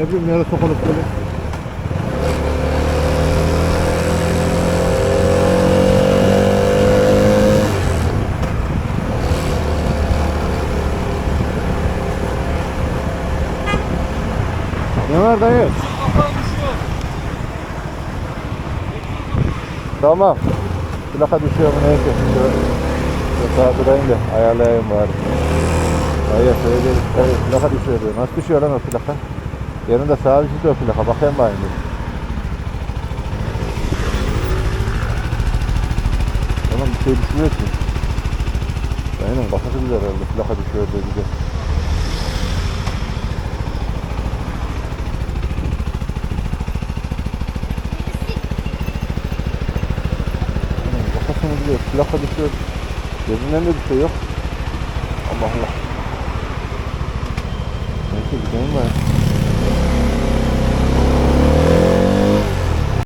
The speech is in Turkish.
yapıyorum ya da sokalıp böyle. Ne var dayı? Tamam. Plaka düşüyor mu neyse. Sağa durayım da ayarlayayım bari. Hayır söyleyeyim. Plaka düşüyor diyor. Nasıl düşüyor lan o plaka? Yanında sağa bir plaka. Bakayım bakayım. Oğlum bir şey düşüyor ki. Aynen kafası güzel herhalde. Plaka düşüyor diye güzel. Kafasını güzel. Plaka düşüyor. Gözünden de bir şey yok. Allah Allah. Neyse gidelim bari.